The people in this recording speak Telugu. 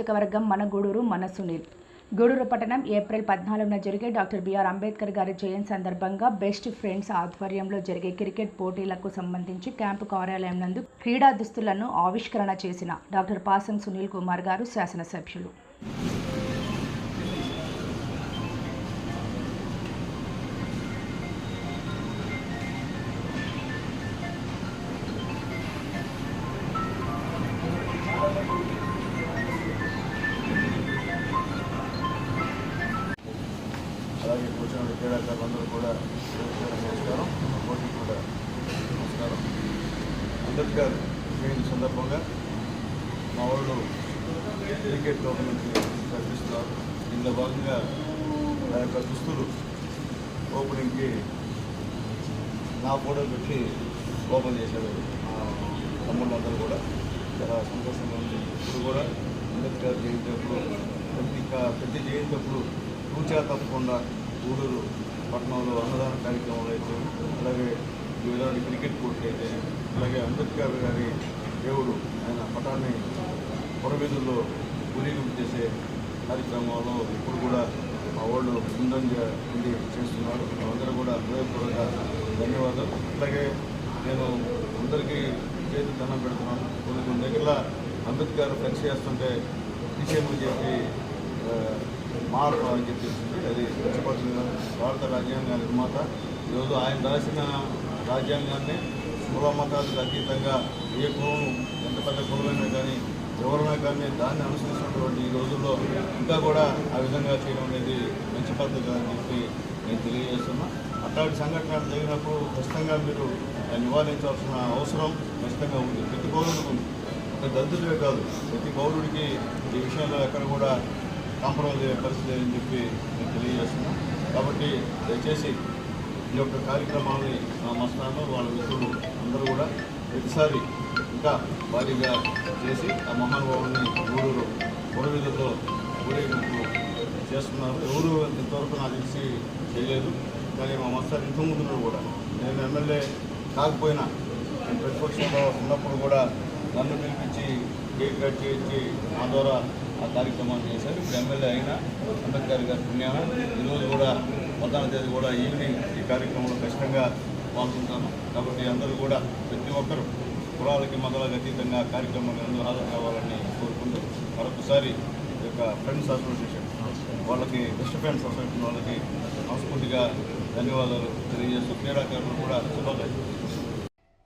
నియోజకవర్గం మన గూడూరు మన సునీల్. గూడూరు పట్టణం ఏప్రిల్ పద్నాలుగున జరిగే డాక్టర్ బిఆర్ అంబేద్కర్ గారి జయంతి సందర్భంగా బెస్ట్ ఫ్రెండ్స్ ఆధ్వర్యంలో జరిగే క్రికెట్ పోటీలకు సంబంధించి క్యాంపు కార్యాలయం నందు క్రీడా దుస్తులను ఆవిష్కరణ చేసిన డాక్టర్ పాసం సునీల్ కుమార్ గారు శాసనసభ్యులు. అలాగే కూర్చున్న క్రీడాకారులందరూ కూడా నమస్కారం. పోటీ కూడా నమస్కారం. అంబేద్కర్ జయంతి సందర్భంగా మా వాళ్ళు క్రికెట్ టోర్నమెంట్ కల్పిస్తున్నారు ఇందులో భాగంగా ఆ యొక్క దుస్తులు ఓపెనింగ్కి నా ఫోటో పెట్టి ఓపెన్ చేశారు. మా తమ్ముళ్ళందరూ కూడా చాలా సంతోషంగా ఉంది. ఇప్పుడు కూడా అంబేద్కర్ జయంతి అప్పుడు ప్రతి ప్రతి జయంతి అప్పుడు తూచా తప్పకుండా ఊడూరు పట్టణంలో అన్నదాన కార్యక్రమాలు అయితే అలాగే వివిధ క్రికెట్ కోర్టు అయితే అలాగే అంబేద్కర్ గారి దేవుడు ఆయన పటాన్ని పొరవీధుల్లో ఊరేగింపు చేసే కార్యక్రమంలో ఇప్పుడు కూడా మా వాళ్ళు ముందంజ ఉండి చేస్తున్నారు. అందరూ కూడా హృదయపూర్వక ధన్యవాదాలు. అలాగే నేను అందరికీ చేతి దండం పెడుతున్నాను. కొన్ని కొన్ని దగ్గర అంబేద్కర్ ఫ్లెక్స్ చేస్తుంటే తీసేయమని చెప్పి ఆ, అని చెప్పేసి అది మర్చిపోతుంది భారత రాజ్యాంగ నిర్మాత. ఈరోజు ఆయన రాసిన రాజ్యాంగాన్ని కుల మతాలకు అతీతంగా ఏ కులం ఎంత పెద్ద కులమైనా కానీ ఎవరైనా కానీ దాన్ని అనుసరిస్తున్నటువంటి ఈ రోజుల్లో ఇంకా కూడా ఆ విధంగా చేయడం అనేది మంచి పద్ధతి అని చెప్పి నేను తెలియజేస్తున్నా. అట్లాంటి సంఘటనలు జరిగినప్పుడు ఖచ్చితంగా మీరు నివారించాల్సిన అవసరం ఖచ్చితంగా ఉంది. ప్రతి పౌరుడికి ఉంది. ఒక దళితులే కాదు ప్రతి పౌరుడికి ఈ విషయంలో ఎక్కడ కూడా కాంప్రమైజ్ అయ్యే పరిస్థితి అని చెప్పి నేను తెలియజేస్తున్నాను కాబట్టి దయచేసి ఈ యొక్క కార్యక్రమాన్ని మా మస్తాను వాళ్ళ మిత్రులు అందరూ కూడా ప్రతిసారి ఇంకా భారీగా చేసి ఆ మహానుభావుని గూడూరు పొడవీధుల్లో ఊరేగింపు చేస్తున్నారు. ఎవరు ఇంతవరకు నాకు తెలిసి చేయలేదు. కానీ మా మస్తాన్ ఇంతకుముందు కూడా. నేను ఎమ్మెల్యే కాకపోయినా నేను ప్రతిపక్షంలో ఉన్నప్పుడు కూడా నన్ను పిలిపించి కేక్ కట్ చేయించి మా ద్వారా ఆ కార్యక్రమాన్ని చేశారు. ఇప్పుడు ఎమ్మెల్యే అయినా అంబేద్కర్ గారి పుణ్యాన ఈరోజు కూడా పద్నాలుగు తేదీ కూడా ఈవినింగ్ ఈ కార్యక్రమంలో ఖచ్చితంగా పాల్గొంటాను కాబట్టి అందరూ కూడా ప్రతి ఒక్కరూ కులాలకి మతాలకు అతీతంగా కార్యక్రమానికి అందరూ హాజరు కావాలని కోరుకుంటూ మరొకసారి ఈ యొక్క ఫ్రెండ్స్ అసోసియేషన్ వాళ్ళకి బెస్ట్ ఫ్రెండ్స్ అసోసియేషన్ వాళ్ళకి మనస్ఫూర్తిగా ధన్యవాదాలు తెలియజేస్తూ క్రీడాకారులు కూడా శుభాకాంక్షలు